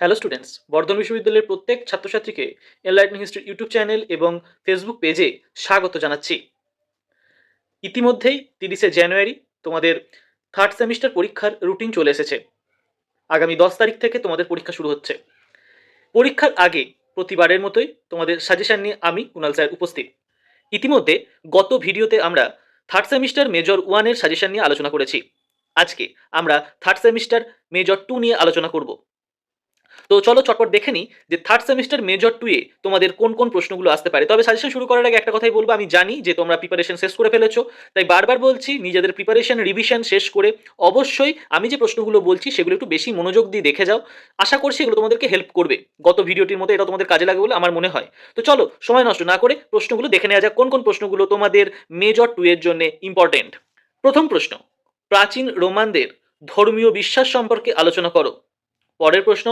Hello students Bardhaman বিশ্ববিদ্যালয়ের প্রত্যেক ছাত্রছাত্রীকে এনলাইটনিং হিস্ট্রি ইউটিউব চ্যানেল এবং ফেসবুক পেজে স্বাগত জানাচ্ছি। ইতিমধ্যেই তিরিশে জানুয়ারি তোমাদের থার্ড সেমিস্টার পরীক্ষার রুটিন চলে এসেছে। আগামী দশ তারিখ থেকে তোমাদের পরীক্ষা শুরু হচ্ছে। পরীক্ষার আগে প্রতিবারের মতোই তোমাদের সাজেশন নিয়ে আমি কুণাল স্যার উপস্থিত। ইতিমধ্যে গত ভিডিওতে আমরা থার্ড সেমিস্টার মেজর ওয়ানের সাজেশন নিয়ে আলোচনা করেছি। আজকে আমরা থার্ড সেমিস্টার মেজর টু নিয়ে আলোচনা করব। তো চলো চটপট দেখে নিই যে থার্ড সেমিস্টার মেজর টুয়ে তোমাদের কোন কোন প্রশ্নগুলো আসতে পারে। তবে সাজেশন শুরু করার আগে একটা কথাই বলব, আমি জানি যে তোমরা প্রিপারেশন শেষ করে ফেলেছো, তাই বারবার বলছি নিজেদের প্রিপারেশন রিভিশন শেষ করে অবশ্যই আমি যে প্রশ্নগুলো বলছি সেগুলো একটু বেশি মনোযোগ দিয়ে দেখে যাও। আশা করছি এগুলো তোমাদেরকে হেল্প করবে। গত ভিডিওটির মতো এটা তোমাদের কাজে লাগে বলে আমার মনে হয়। তো চলো সময় নষ্ট না করে প্রশ্নগুলো দেখে নেওয়া যাক কোন কোন প্রশ্নগুলো তোমাদের মেজর টু এর জন্য ইম্পর্টেন্ট প্রথম প্রশ্ন, প্রাচীন রোমানদের ধর্মীয় বিশ্বাস সম্পর্কে আলোচনা করো। পরের প্রশ্ন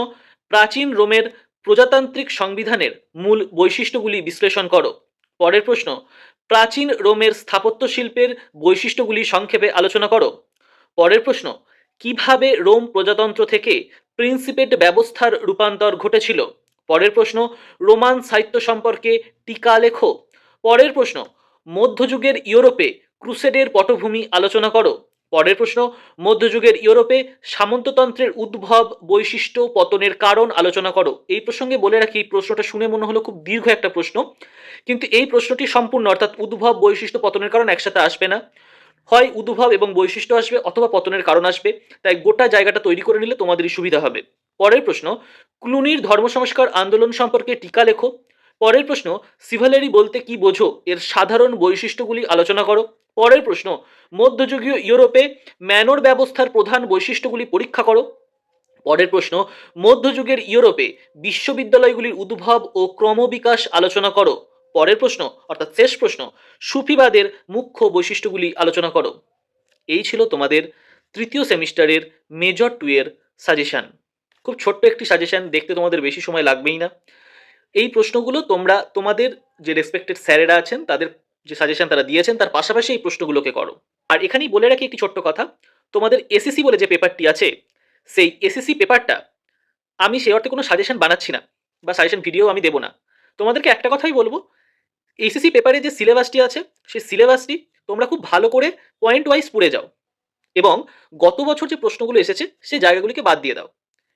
প্রাচীন রোমের প্রজাতান্ত্রিক সংবিধানের মূল বৈশিষ্ট্যগুলি বিশ্লেষণ করো। পরের প্রশ্ন, প্রাচীন রোমের স্থাপত্য শিল্পের বৈশিষ্ট্যগুলি সংক্ষেপে আলোচনা করো। পরের প্রশ্ন, কীভাবে রোম প্রজাতন্ত্র থেকে প্রিন্সিপেট ব্যবস্থার রূপান্তর ঘটেছিল? পরের প্রশ্ন, রোমান সাহিত্য সম্পর্কে টিকা লেখো। পরের প্রশ্ন, মধ্যযুগের ইউরোপে ক্রুসেডের পটভূমি আলোচনা করো। পরের প্রশ্ন, মধ্যযুগের ইউরোপে সামন্ততন্ত্রের উদ্ভব বৈশিষ্ট্য পতনের কারণ আলোচনা করো। এই প্রসঙ্গে বলে রাখি প্রশ্নটা শুনে মনে হলো খুব দীর্ঘ একটা প্রশ্ন। কিন্তু এই প্রশ্নটি সম্পূর্ণ, অর্থাৎ উদ্ভব বৈশিষ্ট্য পতনের কারণ একসাথে আসবে না। হয় উদ্ভব এবং বৈশিষ্ট্য আসবে অথবা পতনের কারণ আসবে, তাই গোটা জায়গাটা তৈরি করে নিলে তোমাদেরই সুবিধা হবে। পরের প্রশ্ন, ক্লুনির ধর্ম সংস্কার আন্দোলন সম্পর্কে টিকা লেখো। পরের প্রশ্ন, সিভালেরি বলতে কি বোঝো? এর সাধারণ বৈশিষ্ট্যগুলি আলোচনা করো। পরের প্রশ্ন, মধ্যযুগীয় ইউরোপে ম্যানর ব্যবস্থার প্রধান বৈশিষ্ট্যগুলি পরীক্ষা করো। পরের প্রশ্ন, মধ্যযুগের ইউরোপে বিশ্ববিদ্যালয়গুলির উদ্ভব ও ক্রমবিকাশ আলোচনা করো। পরের প্রশ্ন, অর্থাৎ শেষ প্রশ্ন, সুফিবাদের মুখ্য বৈশিষ্ট্যগুলি আলোচনা করো। এই ছিল তোমাদের তৃতীয় সেমিস্টারের মেজর টু এর সাজেশন খুব ছোট্ট একটি সাজেশন দেখতে তোমাদের বেশি সময় লাগবেই না। এই প্রশ্নগুলো তোমরা, তোমাদের যে রেসপেক্টেড স্যারেরা আছেন, তাদের যে সাজেশন তারা দিয়েছেন, তার পাশাপাশি এই প্রশ্নগুলোকে করো। আর এখানেই বলে রাখি একটি ছোট্ট কথা, তোমাদের এসএসসি বলে যে পেপারটি আছে, সেই এসএসসি পেপারটা আমি সে অর্থে কোনো সাজেশন বানাচ্ছি না, বা সাজেশন ভিডিও আমি দেবো না। তোমাদেরকে একটা কথাই বলব এসএসসি পেপারে যে সিলেবাসটি আছে, সেই সিলেবাসটি তোমরা খুব ভালো করে পয়েন্ট ওয়াইজ পড়ে যাও এবং গত বছর যে প্রশ্নগুলো এসেছে সেই জায়গাগুলিকে বাদ দিয়ে দাও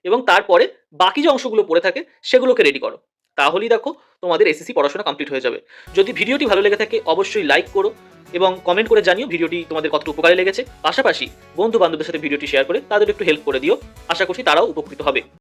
এবং তারপরে বাকি যে অংশগুলো পড়ে থাকে, সেগুলোকে রেডি করো। তাহলেই দেখো তোমাদের এসএসসি পড়াশোনা কমপ্লিট হয়ে যাবে। যদি ভিডিওটি ভালো লেগে থাকে, অবশ্যই লাইক করো এবং কমেন্ট করে জানিও ভিডিওটি তোমাদের কত উপকারে লেগেছে। পাশাপাশি বন্ধু বান্ধবদের সাথে ভিডিওটি শেয়ার করে তাদের একটু হেল্প করে দিও। আশা করছি তারাও উপকৃত হবে।